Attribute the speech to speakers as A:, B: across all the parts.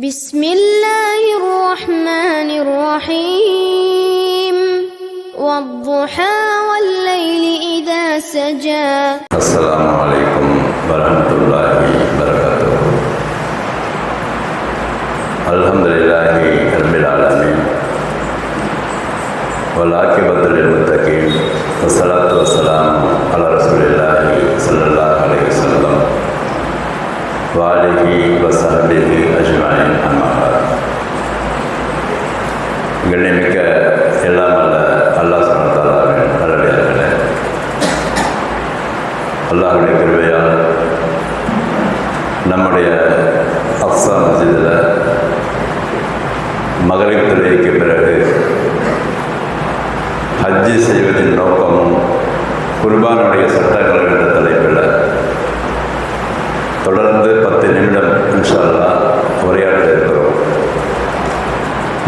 A: بسم الله الرحمن الرحيم والضحى والليل إذا سجى
B: السلام عليكم ورحمة الله وبركاته الحمد لله رب العالمين والعاقبة للمتقين والصلاة والسلام على رسول الله صلى الله عليه وسلم வாலகி வசஹபிஹி அஜ்மாயின் அம்மா கண்ணியமிக்க எல்லாம் நல்ல அல்லாஹ் சமத்தாலாவின் அருடையார்களே அல்லாஹுடைய கிருவையால் நம்முடைய அப்சா மசிதில் மகளிர் தொழுகைக்கு பிறகு ஹஜ்ஜி செய்வதின் நோக்கமும் குர்பானுடைய சட்டங்களை நிமிடம் இன்ஷால்லா உரையாட இருக்கிறோம்.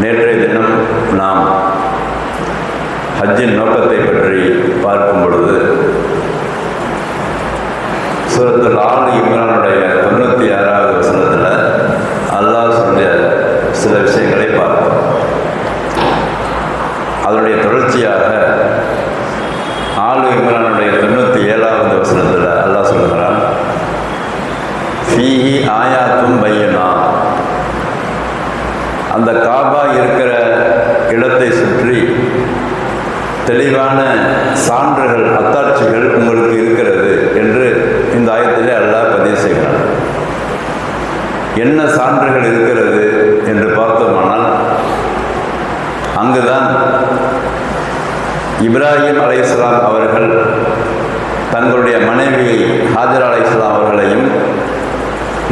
B: நேற்றைய தினம் நாம் ஹஜ்ஜின் நோக்கத்தை பற்றி பார்க்கும் பொழுது சூரத்துல் லால் இம்ரானுடைய தொண்ணூற்றி ஆறாவது வசனத்தில் அல்லாஹ் சொல்லிய சில விஷயங்களை பார்த்தோம் அதனுடைய தொடர்ச்சியாக ஆலு இம்ரானுடைய தொண்ணூற்றி ஏழாவது வசனத்தில் அல்லாஹ் சொல்கிறான் ஃபீஹி ஆயாத்தும் பையனா அந்த காபா இருக்கிற இடத்தை சுற்றி தெளிவான சான்றுகள் அத்தாட்சிகள் உங்களுக்கு இருக்கிறது என்று இந்த ஆயத்திலே அல்லாஹ் பதிவு செய்கிறான் என்ன சான்றுகள் இருக்கிறது என்று பார்த்தோமானால் அங்குதான் இப்ராஹிம் அலையாம் அவர்கள் தங்களுடைய மனைவி ஹாஜர் அலையாம் அவர்களையும்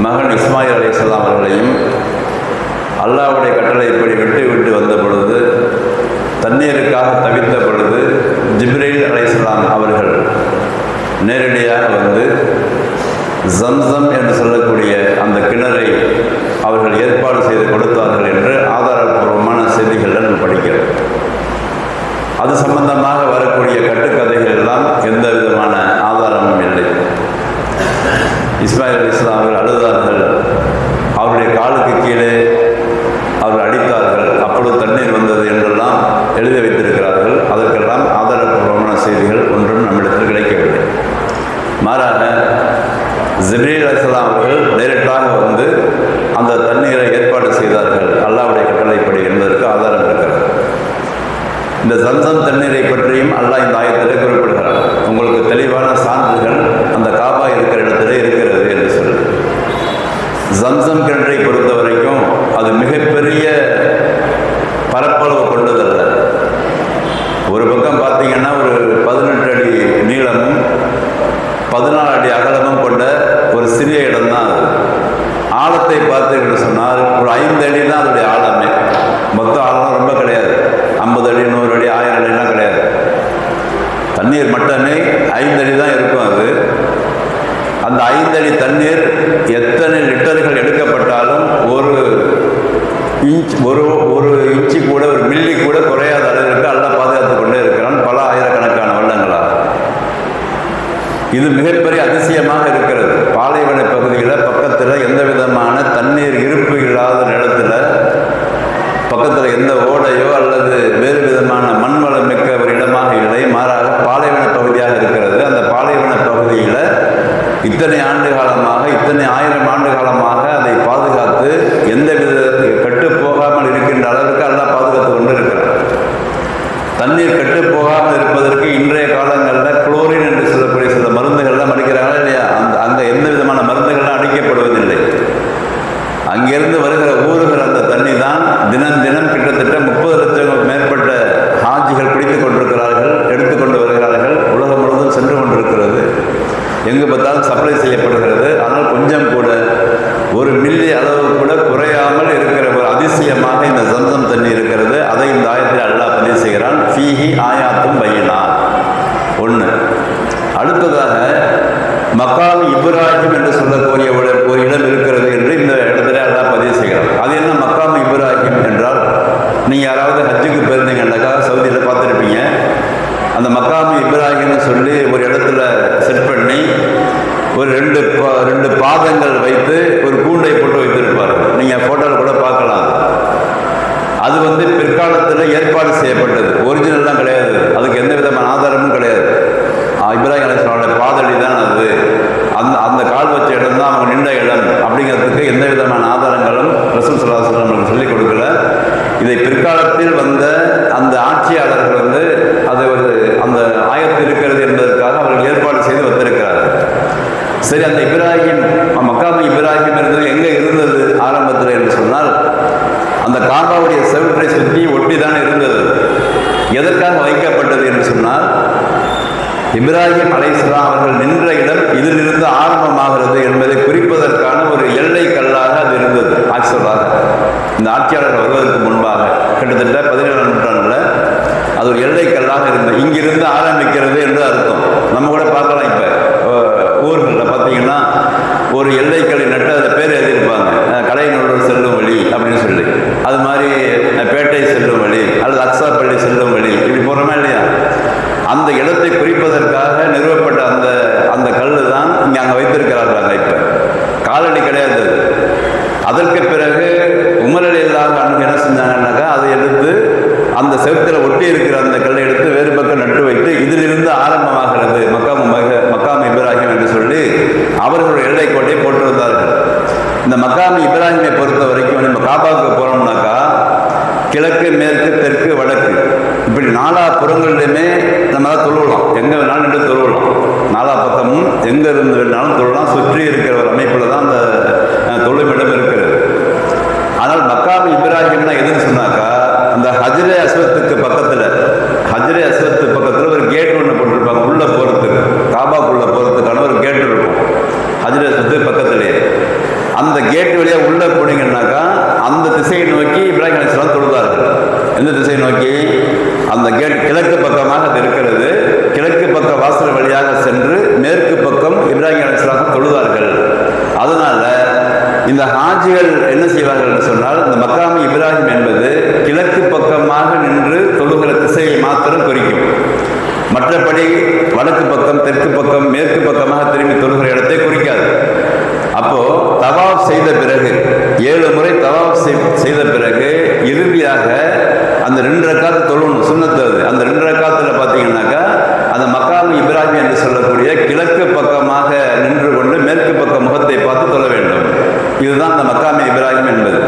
B: மகன் இஸ்மாயில் அலையாம் அவர்களையும் அல்லாஹ்வுடைய கட்டளை இப்படி விட்டு விட்டு வந்த பொழுது தண்ணீருக்காக தவித்த பொழுது ஜிப்ரீல் அலையாம் அவர்கள் நேரடியாக வந்து ஜம்சம் என்று சொல்லக்கூடிய அந்த கிணறை அவர்கள் ஏற்பாடு செய்து கொடுத்தார்கள் என்று ஆதாரப்பூர்வமான செய்திகளை நம்ம படிக்கிறோம். அது சம்பந்தமாக வரக்கூடிய கட்டுக்கதைகள் எல்லாம் எந்த விதமான ஆதாரமும் இல்லை. இஸ்மாயில் இஸ்லாம் அவர்கள் அழுதார்கள். அவருடைய காலுக்கு கீழே அவர்கள் அடித்தார்கள். அப்பொழுது தண்ணீர் வந்தது என்றெல்லாம் எழுதி வைத்திருக்கிறார்கள். அதற்கெல்லாம் ஆதாரப்பூர்வமான செய்திகள் ஒன்றும் நம்மிடத்தில் கிடைக்கவில்லை. மாறாக ஜிப்ரீல் அலிஸ்லாம் அவர்கள் டைரக்டாக வந்து அந்த தண்ணீரை ஏற்பாடு செய்தார்கள் அல்லாவுடைய கட்டளைப்படி என்பதற்கு ஆதாரம் இருக்கிறது இந்த சந்தம் தண்ணீரை பற்றியும் அல்லாஹ் இந்த ஆயத்திலே குறிப்பிடுகிறார் உங்களுக்கு தெளிவான சான்றுகள் அந்த காபா இருக்கிற இடத்திலே இருக்கிறது என்று சொல்லு. ஜம்சம் கிணற்றை பொறுத்த வரைக்கும் அது மிகப்பெரிய பரப்பளவு கொண்டதல்ல. ஒரு பக்கம் பார்த்தீங்கன்னா ஒரு பதினெட்டு அடி நீளமும் பதினாலு அடி அகலமும் கொண்ட ஒரு சிறிய இடம்தான் அது. ஆழத்தை பார்த்தீங்கன்னு சொன்னால் ஒரு ஐந்து அடி தான் அதோடைய ஆழமே. மொத்தம் ஆழம் ரொம்ப கிடையாது ஐம்பது அடி நூறு அடி ஆயிரம் அடிலாம் கிடையாது தண்ணீர் ஐந்தடி தான் இருக்கும் அது. அந்த ஐந்தடி தண்ணீர் எத்தனை லிட்டர்கள் எடுக்கப்பட்டாலும் ஒரு இன்ச் ஒரு ஒரு இன்ச்சு கூட ஒரு மில்லி கூட குறையாத அளவிற்கு அல்ல பாதுகாத்து கொண்டே இருக்கிறான் பல ஆயிரக்கணக்கான வருடங்களாக இது மிகப்பெரிய அதிசயமாக இருக்கிறது. பாலைவன பகுதியில் பக்கத்தில் எந்த விதமான தண்ணீர் இருப்பு இல்லாத நிலத்தில் பக்கத்தில் எந்த ஓடையோ அல்லது வேறு விதமான மண் வளம் மிக்க இடமாக இல்லை மாறாக பாலைவன பகுதியாக இருக்கிறது. அந்த பாலைவன பகுதியில் இத்தனை ஆண்டு காலமாக இத்தனை ஆயிரம் ஆண்டு காலமாக அதை பாதுகாத்து எந்த வித கட்டு போகாமல் இருக்கின்ற அளவுக்கு எல்லாம் பாதுகாத்து கொண்டு இருக்கிறார் தண்ணீர் கட்டு போகாமல் இருப்பதற்கு இன்றைய காலங்களில் குளோரின் என்று சொல்லக்கூடிய சில மருந்துகள்லாம் அடிக்கிறாங்களா இல்லையா அந்த அங்கே எந்த விதமான மருந்துகள்லாம் அடிக்கப்படுவதில்லை அங்கிருந்து வருகிற ஊறுகிற அந்த தண்ணி தான் தினம் தினம் கிட்டத்தட்ட முப்பது லட்சம் மேற்பட்ட ஹாஜிகள் பிடித்துக் கொண்டிருக்கிறார்கள் எடுத்துக்கொண்டு வருகிறார்கள் உலகம் முழுவதும் சென்று கொண்டிருக்கிறது எங்கு பார்த்தாலும் சப்ளை செய்யப்படுகிறது ஆனால் கொஞ்சம் கூட ஒரு மில்லி அளவு கூட குறையாமல் இருக்கிற ஒரு அதிசயமாக இந்த சம்சம் தண்ணி இருக்கிறது அதை இந்த ஆயத்தில் அல்லாஹ் பதிவு செய்கிறான் ஃபீஹி ஆயாத்தும் பையனா ஒன்று அடுத்ததாக மக்காம் இப்ராஹிம் என்று சொல்லக்கூடிய ஒரு ஒரு இடம் இருக்கிறது என்று இந்த இடத்துல அல்லாஹ் பதிவு செய்கிறான் அது என்ன மக்காம் இப்ராஹிம் என்றால் நீங்கள் யாராவது ஹஜ்ஜுக்கு போயிருந்தீங்கன்னாக்கா சவுதியில் பார்த்துருப்பீங்க அந்த மக்காமி இப்ராஹிம்னு சொல்லி ஒரு இடத்துல செட் பண்ணி ஒரு ரெண்டு பா- ரெண்டு பாதங்கள் வைத்து ஒரு கூண்டை போட்டு வைத்திருப்பார்கள் நீங்கள் ஃபோட்டோவில் கூட விதமான ஆதாரங்களும் ரசூல் சலாஹ் நம்மளுக்கு சொல்லிக் கொடுக்கல இதை பிற்காலத்தில் வந்த அந்த ஆட்சியாளர்கள் வந்து அது ஒரு அந்த ஆயத்து இருக்கிறது என்பதற்காக அவர்கள் ஏற்பாடு செய்து வந்திருக்கிறார்கள் சரி அந்த இப்ராஹிம் மக்காம இப்ராஹிம் இருந்தது எங்கே இருந்தது ஆரம்பத்தில் என்று சொன்னால் அந்த காபாவுடைய செவற்றை சுற்றி ஒட்டி தான் இருந்தது. எதற்காக வைக்கப்பட்டது என்று சொன்னால் இப்ராஹிம் அலைஸ்லாம் அவர்கள் நின்ற இடம் இதிலிருந்து ஆரம்பமாகிறது என்பதை குறிப்பதற்கான ஒரு எல்லை கல்லாக அது இருந்தது. ஆக்சுவலாக இந்த ஆட்சியாளர்கள் வருவதற்கு முன்பாக கிட்டத்தட்ட பதினேழாம் நூற்றாண்டில் அது ஒரு எல்லை கல்லாக இருந்தது. இங்கிருந்து ஆரம்பிக்கிறது என்று அர்த்தம். நம்ம கூட பார்க்கலாம் இப்போ ஊர்களில் பார்த்தீங்கன்னா ஒரு எல்லைக்கல்லை நட்டு அதில் பேர் எழுதியிருப்பாங்க. அஹ் கலைநல்லூர் செல்லும் வழி அப்படின்னு சொல்லி. அது மாதிரி பேட்டை செல்லும் வழி அல்லது அக்ஸாப்பள்ளி செல்லும் வழி இப்படி போகிறோமா இல்லையா? அந்த இடத்தை குறிப்பதற்காக நிறுவப்பட்ட அந்த அந்த கல் தான் இங்கே அங்கே வைத்திருக்கிறார்கள் இப்போ. காலடி கிடையாது அதற்கு பிறகு உமரல் இல்லாத அன்னைக்கு என்ன செஞ்சாங்கன்னாக்கா அதை எடுத்து அந்த செவத்தில் ஒட்டி இருக்கிற அந்த கல்லை எடுத்து வேறு பக்கம் நட்டு வைத்து இதிலிருந்து ஆரம்பமாகிறது மக்காம் அவர்களுடைய எல்லை கோட்டை போட்டு இந்த மக்காமி இப்ராஹிமை பொறுத்த வரைக்கும் நம்ம காபாவுக்கு போகிறோம்னாக்கா கிழக்கு மேற்கு தெற்கு வடக்கு. இப்படி நாலா புறங்கள்லையுமே நம்ம தான் தொழுவலாம். எங்கே வேணாலும் நின்று தொழுவலாம். நாலா பக்கமும் எங்கே இருந்து வேணாலும் தொழலாம் சுற்றி இருக்கிற ஒரு அமைப்பில் தான் அந்த அஹ், தொழுமிடம் இருக்கிறது. ஆனால் மக்காமி இப்ராஹிம் எதுன்னு சொன்னாக்கா அந்த ஹஜ்ரே அஸ்வத்துக்கு பக்கத்தில் ஹஜ்ரே அஸ்வத்து பக்கத்தில் ஒரு கேட் ஒன்று போட்டிருப்பாங்க உள்ளே போகிறதுக்கு காபாக்குள்ளே போகிறதுக்கான ஒரு கேட் இருக்கும் ஹஜ்ரே அஸ்வத்து பக்கத்திலேயே அந்த கேட் வழியாக உள்ளே போனீங்கன்னாக்கா அந்த திசையை நோக்கி இப்ராஹிம் அலிஸ்லாம் தொழுதார்கள் எந்த திசையை நோக்கி அந்த கேட் கிழக்கு பக்கமாக அது இருக்கிறது கிழக்கு பக்க வாசல் வழியாக சென்று மேற்கு பக்கம் இப்ராஹிம் அலிஸ்லாம் தொழுதார்கள் அதனால இந்த ஹாஜிகள் என்ன செய்வார்கள் என்று சொன்னால் இந்த மக்காமி இப்ராஹிம் என்பது கிழக்கு பக்கமாக நின்று தொழுகிற திசையை மாத்திரம் குறிக்கும். மற்றபடி வடக்கு பக்கம் தெற்கு பக்கம் மேற்கு பக்கமாக திரும்பி தொழுகிற இடத்தை குறிக்காது. அப்போ தவாப் செய்த பிறகு ஏழு முறை தவாப் செய்- செய்த பிறகு இறுதியாக அந்த ரெண்டு ரக்காத்து தொழணும் சுண்ணத்து அது. அந்த ரெண்டு ரக்காத்துல பார்த்தீங்கன்னாக்கா அந்த மக்காமி இப்ராஹிம் என்று சொல்லக்கூடிய கிழக்கு பக்கமாக நின்று கொண்டு மேற்கு பக்க முகத்தை பார்த்து தொழ வேண்டும் இதுதான் அந்த மக்காமே இப்ராஹிம் என்பது.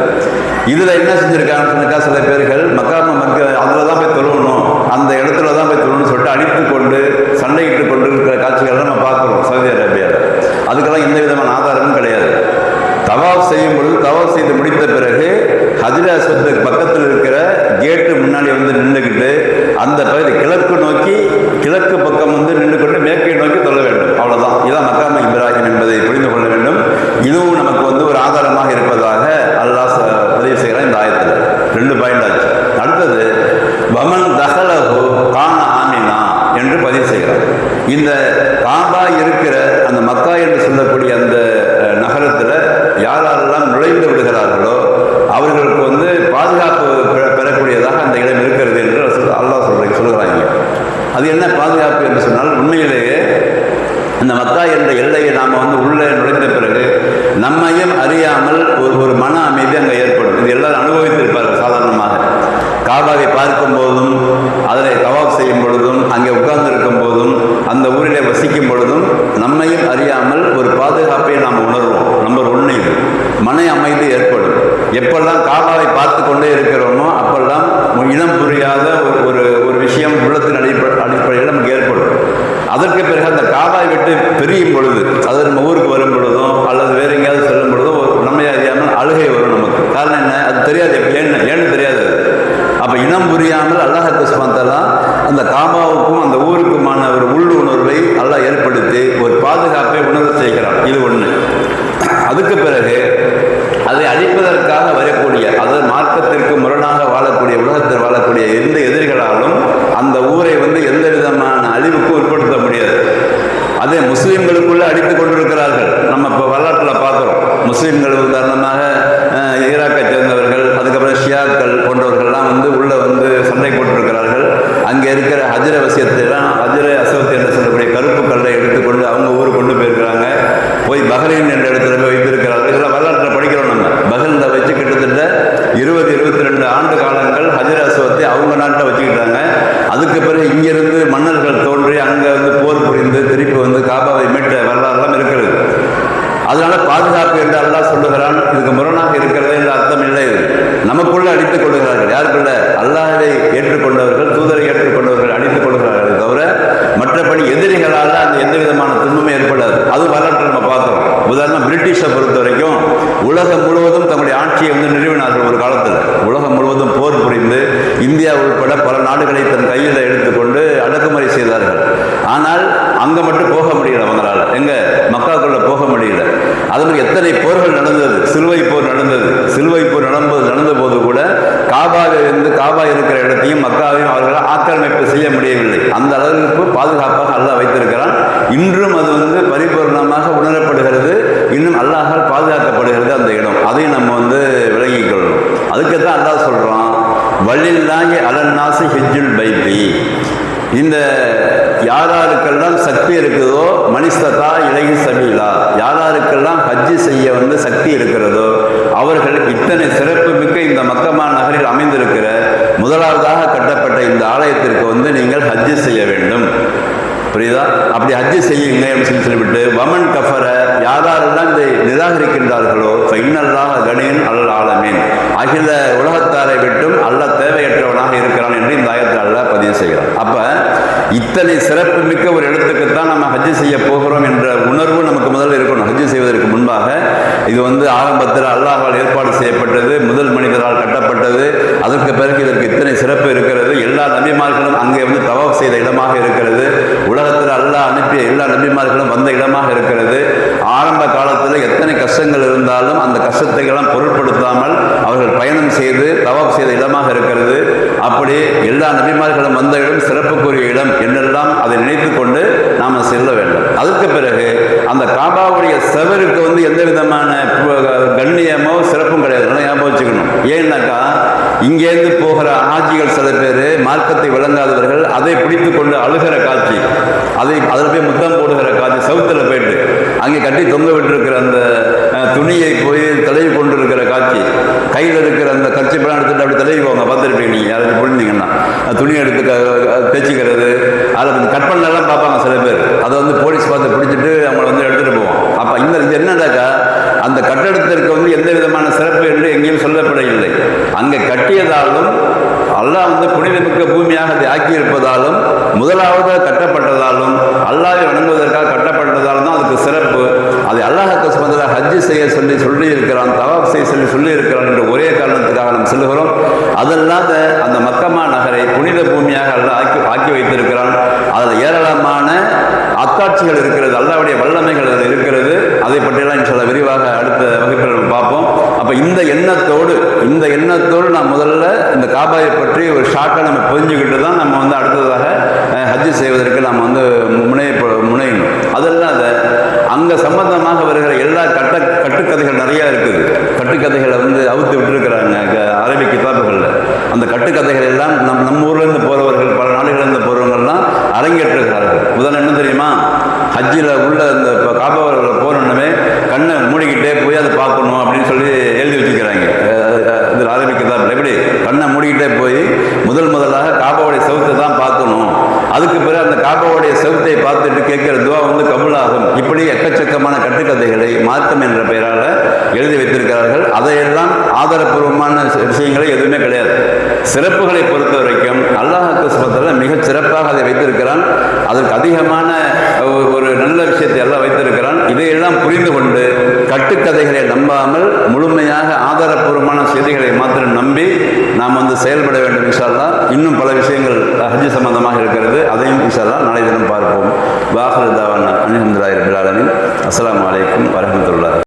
B: இதுல என்ன செஞ்சுருக்காங்கன்னு சொன்னாக்கா சில பேர்கள் மக்காம மக்க அதில் தான் போய் தொழுவணும் அந்த இடத்துல தான் போய் தொழணும்னு சொல்லிட்டு அடித்து கொண்டு சண்டையிட்டு கொண்டு இருக்கிற காட்சிகளை நம்ம பார்க்குறோம் சவுதி அரேபியாவில் அதுக்கெல்லாம் எந்த விதமான ஆதாரமும் கிடையாது. தவாப் செய்யும் பொழுது தவாப் செய்து முடித்த பிறகு ஹஜ்ர சொத்துக்கு பக்கத்தில் இருக்கிற கேட்டு முன்னாடி வந்து நின்றுக்கிட்டு அந்த பகுதி கிழக்கு நோக்கி கிழக்கு பக்கம் வந்து நின்று கொண்டு மேற்கை நோக்கி தொழ வேண்டும். அவ்வளவுதான். இதான் மக்கா இப்ராஹிம் என்பதை புரிந்து கொள்ள வேண்டும் இதுவும் நமக்கு வந்து ஒரு ஆதாரமாக இருப்பதாக அல்லாஹ் ச- பதிவு செய்கிறான் இந்த ஆயத்தில் ரெண்டு பாயிண்ட் ஆச்சு அடுத்தது வமன் தஹலஹு கான ஆமினா என்று பதிவு செய்கிறார் இந்த காபா இருக்கிற அந்த மக்கா என்று சொல்லக்கூடிய அந்த அஹ், நகரத்துல யாரெல்லாம் நுழைந்து விடுகிறார்களோ அவர்களுக்கு வந்து பாதுகாப்பு பெற- பெறக்கூடியதாக அந்த இடம் இருக்கிறது என்று ரசூல் அல்லாஹ் சொல்ற சொல்கிறாங்க அது என்ன பாதுகாப்பு என்று சொன்னால் உண்மையிலேயே அந்த மக்கா என்ற எல்லையை நாம் வந்து உள்ளே நுழைந்த பிறகு நம்மையும் அறியாமல் ஒரு ஒரு மன அமைதி அங்கே ஏற்படும். இது எல்லாரும் அனுபவித்திருப்பார்கள் சாதாரணமாக. காபாவை பார்க்கும் போதும் அதனை தவாப் செய்யும் பொழுதும் அங்கே உட்கார்ந்திருக்கும் போதும் அந்த ஊரிலே வசிக்கும் பொழுதும் நம்மையும் அறியாமல் ஒரு பாதுகாப்பை நாம் உணர்வோம். நம்பர் ஒன்று மன அமைதி ஏற்படும். எப்பெல்லாம் காபாவை பார்த்து கொண்டே இருக்கிறோம் அப்பெல்லாம் இனம் புரியாத ஒரு ஒரு ஒரு விஷயம் உள்ளத்தின் அடிப்படை அடிப்படையில் நமக்கு ஏற்படும் அதற்கு பிறகு அந்த காபாய் விட்டு பிரியும் பொழுது அது நம்ம ஊருக்கு வரும் பொழுதும் அல்லது வேற எங்கேயாவது செல்லும் பொழுதும் ஒரு நம்மை அறியாமல் அழுகை வரும் நமக்கு காரணம் என்ன அது தெரியாது ஏன்னு ஏன்னு தெரியாது அது. அப்ப இனம் புரியாமல் அல்லாஹ் சுமத்தலாம் அந்த காபாவுக்கும் அந்த ஊருக்குமான ஒரு உள்ளுணர்வை அல்லாஹ் ஏற்படுத்தி ஒரு பாதுகாப்பை உணர செய்கிறான் இது ஒண்ணு அதுக்கு பிறகு அதை வரக்கூடிய அதாவது மார்க்கத்திற்கு முரணாக வாழக்கூடிய உலகத்தில் வாழக்கூடிய எந்த எதிரிகளாலும் அந்த ஊரை வந்து எந்த விதமான அழிவுக்கு உட்படுத்த முடியாது. அதே முஸ்லிம்களுக்குள்ள அடித்துக் கொண்டிருக்கிறார்கள். நம்ம இப்போ வரலாற்றில் பார்க்குறோம். முஸ்லிம்கள் உதாரணமாக ஈராக்கை சேர்ந்தவர்கள் அதுக்கப்புறம் ஷியாக்கள் போன்றவர்கள்லாம் வந்து உள்ள வந்து சண்டை போட்டிருக்கிறார்கள். அங்கே இருக்கிற ஹஜ்ர வசியத்தைலாம் ஹஜ்ர அசவத்தை என்று சொல்லக்கூடிய கருப்பு கல்லை எடுத்துக்கொண்டு அவங்க ஊருக்கு கொண்டு போயிருக்கிறாங்க. போய் பஹ்ரைன் என்ற இடத்துல போய் வைத்திருக்கிறார்கள் இதெல்லாம் வரலாற்றில் படிக்கிறோம் நம்ம பஹ்ரைனில் வச்சு கிட்டத்தட்ட இருபது இரண்டு ஆண்டு காலங்கள் ஹஜ்ர அவங்க நாட்டில் வச்சுக்கிட்டாங்க. அதுக்கு பிறகு இங்கிருந்து மன்னர்கள் தோன்றி அங்கே வந்து போர் புரிந்து திருப்பி வந்து காபாவை மீட்ட வரலாறுலாம் இருக்கிறது அதனால பாதுகாப்பு என்று அல்லாஹ் சொல்லுகிறான் இதுக்கு முரணாக இருக்கிறதே என்று அர்த்தம் இல்லை. நமக்குள்ள அடித்துக் கொள்கிறார்கள். யாருக்குள்ள? அல்லாஹை ஏற்றுக்கொண்டவர்கள் தூதரை ஏற்றுக்கொண்டவர்கள் அடித்துக் கொள்கிறார்கள் தவிர மற்றபடி எதிரிகளால் அந்த எந்த விதமான துன்பமும் ஏற்படாது. அது வரலாற்று நம்ம பார்த்தோம். உதாரணம் பிரிட்டிஷை பொறுத்த வரைக்கும் உலகம் முழுவதும் தங்களுடைய ஆட்சியை வந்து நிறுவினார்கள் ஒரு காலத்தில். உலகம் முழுவதும் போர் புரிந்து இந்தியா உட்பட பல நாடுகளை தன் கையில் எடுத்துக்கொண்டு அடக்குமுறை செய்தார்கள். ஆனால் அங்கே மட்டும் போக முடியல அவங்களால. எங்கே? மக்காக்குள்ள போக முடியல. அது மாதிரி எத்தனை போர்கள் நடந்தது? சிலுவை போர் நடந்தது. சிலுவை போர் நடந்தது நடந்த போது கூட காபாவில் இருந்து காபா இருக்கிற இடத்தையும் மக்காவையும் அவர்களால் ஆக்கிரமிப்பு செய்ய முடியவில்லை. அந்த அளவுக்கு பாதுகாப்பாக அல்லாஹ் வைத்திருக்கிறான். இன்றும் அது வந்து பரிபூர்ணமாக உணரப்படுகிறது. இன்னும் அல்லாஹால் பாதுகாக்கப்படுகிறது அந்த இடம். அதையும் நம்ம வந்து விளங்கிக் கொள்ளணும். அதுக்கு தான் அல்லாஹ் சொல்றான் வல்லில்லாஹி அலன்னாசி ஹெஜ்ஜுல் பைபி இந்த யாராருக்கெல்லாம் சக்தி இருக்குதோ மனிஸ்ததா இலகி சபீலா. யாராருக்கெல்லாம் ஹஜ்ஜி செய்ய வந்து சக்தி இருக்கிறதோ அவர்கள் இத்தனை சிறப்பு மிக்க இந்த மக்கமா நகரில் அமைந்திருக்கிற முதலாவதாக கட்டப்பட்ட இந்த ஆலயத்திற்கு வந்து நீங்கள் ஹஜ்ஜு செய்ய வேண்டும். புரியுதா? அப்படி ஹஜ்ஜு செய்யுங்க அப்படின்னு சொல்லிவிட்டு வமன் கஃபர யாரெல்லாம் இதை நிராகரிக்கின்றார்களோ ஃபைனல்லாக கணேன் அல் ஆலமேன். அகில உலகத்தாரை விட்டும் அல்ல தேவையற்றவனாக இருக்கிறான் என்று இந்த ஆயத்தில் அல்ல பதிவு செய்கிறான். அப்போ இத்தனை சிறப்பு மிக்க ஒரு இடத்துக்கு தான் நம்ம ஹஜ்ஜு செய்ய போகிறோம் என்ற உணர்வு நமக்கு முதல்ல இருக்கணும். ஹஜ்ஜு செய்வதற்கு முன்பாக இது வந்து ஆரம்பத்தில் அல்லாஹால் ஏற்பாடு செய்யப்பட்டது முதல் மனிதரால் கட்டப்பட்டது அதற்கு பிறகு இதற்கு இத்தனை சிறப்பு இருக்கிறது எல்லா நபிமார்களும் அங்கே வந்து தவாப் செய்த இடமாக இருக்கிறது எல்லா நபிமார்களும் வந்த இடமாக இருக்கிறது. ஆரம்ப காலத்தில் எத்தனை கஷ்டங்கள் இருந்தாலும் அந்த கஷ்டத்தை எல்லாம் பொருட்படுத்தாமல் அவர்கள் பயணம் செய்து தவாப் செய்த இடமாக இருக்கிறது. அப்படி எல்லா நபிமார்களும் வந்த இடம் சிறப்புக்குரிய இடம் என்றெல்லாம் அதை நினைத்து கொண்டு நாம் செல்ல வேண்டும். அதுக்கு பிறகு அந்த காபாவுடைய செவருக்கு வந்து எந்த விதமான கண்ணியமோ சிறப்பும் கிடையாது. நல்லா ஞாபகம் வச்சுக்கணும். ஏன்னாக்கா இங்கேருந்து போகிற ஆட்சிகள் சில பேர் மார்க்கத்தை விளங்காதவர்கள் அதை பிடித்து கொண்டு அழுகிற காட்சி. அதை அதில் போய் முத்தம் போடுகிற காட்சி சவுத்தில் போயிட்டு அங்கே கட்டி தொங்க விட்டுருக்கிற அந்த துணியை போய் தடவி கொண்டு இருக்கிற காட்சி. கையில் இருக்கிற அந்த கச்சிப்பெல்லாம் எடுத்துட்டு அப்படி தடவி போவாங்க பார்த்துருப்பீங்க நீங்கள் யாராச்சும் புரிஞ்சிங்கன்னா. அந்த துணி எடுத்து க தேய்ச்சிக்கிறது அதில் கட் பண்ணலாம் பார்ப்பாங்க சில பேர். அதை வந்து போலீஸ் பார்த்து பிடிச்சிட்டு அவங்கள வந்து எடுத்துகிட்டு போவோம். அப்போ இந்த இது என்னடாக்கா அந்த கட்டடத்திற்கு வந்து எந்த விதமான சிறப்பு என்று எங்கேயும் சொல்லப்படவில்லை. அங்கே கட்டியதாலும் அல்லாஹ் வந்து புனிதமிக்க பூமியாக அதை ஆக்கியிருப்பதாலும் முதலாவது கட்டப்பட்டதாலும் அல்லாவை வணங்குவதற்காக கட்டப்பட்டதாலும் தான் அதுக்கு சிறப்பு. அதை அல்லாஹுக்கு சுமந்ததாக ஹஜ்ஜு செய்ய சொல்லி சொல்லி இருக்கிறான் தவாப் செய்ய சொல்லி சொல்லி இருக்கிறான் என்ற ஒரே காரணத்துக்காக நாம் செல்கிறோம் அதல்லாத அந்த மக்கமா நகரை புனித பூமியாக அல்லாஹ் ஆக்கி ஆக்கி வைத்திருக்கிறான். அதில் ஏராளமான அத்தாட்சிகள் இருக்கிறது. அல்லாவுடைய வல்ல அதில் இருக்கிறது அதை பற்றியெல்லாம் இன்ஷால்லா விரிவாக அடுத்த வகுப்பில் நம்ம பார்ப்போம் அப்போ இந்த எண்ணத்தோடு இந்த எண்ணத்தோடு நான் முதல்ல இந்த காபாயை பற்றி ஒரு ஷார்ட்டாக நம்ம புரிஞ்சுக்கிட்டு தான் நம்ம வந்து அடுத்ததாக ஹஜ்ஜு செய்வதற்கு நாம் வந்து முனைய முனையணும். அதல்லாத அங்கே சம்பந்தமாக வருகிற எல்லா கட்ட கட்டுக்கதைகள் நிறையா இருக்குது. கட்டுக்கதைகளை வந்து அவுத்து விட்டுருக்கிறாங்க அரபி கிதாபுகளில். அந்த கட்டுக்கதைகள் எல்லாம் நம் நம்ம ஊர்லேருந்து போகிறவர்கள் பல நாடுகளிலிருந்து போகிறவங்கள்லாம் அரங்கேற்றுகிறார்கள். உதாரணம் என்ன தெரியுமா? ஹஜ்ஜில் உள்ள அந்த இப்போ காபாவில் போகணுன்னே கண்ணை மூடிக்கிட்டே போய் அதை பார்க்கணும் அப்படின்னு சொல்லி இதில் ஆரம்பிக்கிறதா எப்படி கண்ணை மூடிக்கிட்டே போய் முதல் முதலாக காபாவுடைய செவுத்தை தான் பார்க்கணும். அதுக்கு பிறகு அந்த காபாவுடைய செவுத்தை பார்த்துட்டு கேட்குற துவா வந்து கபுலாகும். இப்படி எக்கச்சக்கமான கட்டுக்கதைகளை மார்க்கம் என்ற பெயரால் எழுதி வைத்திருக்கிறார்கள். அதையெல்லாம் ஆதாரப்பூர்வமான விஷயங்களை விஷயங்களே எதுவுமே கிடையாது. சிறப்புகளை பொறுத்த வரைக்கும் அல்லாஹ் சுபத்தில் மிகச் சிறப்பாக அதை வைத்திருக்கிறான். அதற்கு அதிகமான ஒரு- நல்ல விஷயத்தை எல்லாம் வைத்திருக்கிறான். இதையெல்லாம் புரிந்து கொண்டு கட்டுக்கதைகளை நம்பாமல் முழுமையாக ஆதாரப்பூர்வமான செய்திகளை மாத்திரம் நம்பி நாம் வந்து செயல்பட வேண்டும் இன்ஷால்லா இன்னும் பல விஷயங்கள் ஹஜ்ஜு சம்பந்தமாக இருக்கிறது. அதையும் இன்ஷால்லா நாளை தினம் பார்ப்போம். வாஹர் தாவான. அனிஹம்துல்லாஹி ரபில் அஸ்லாம் அஸ்ஸலாமு அலைக்கும்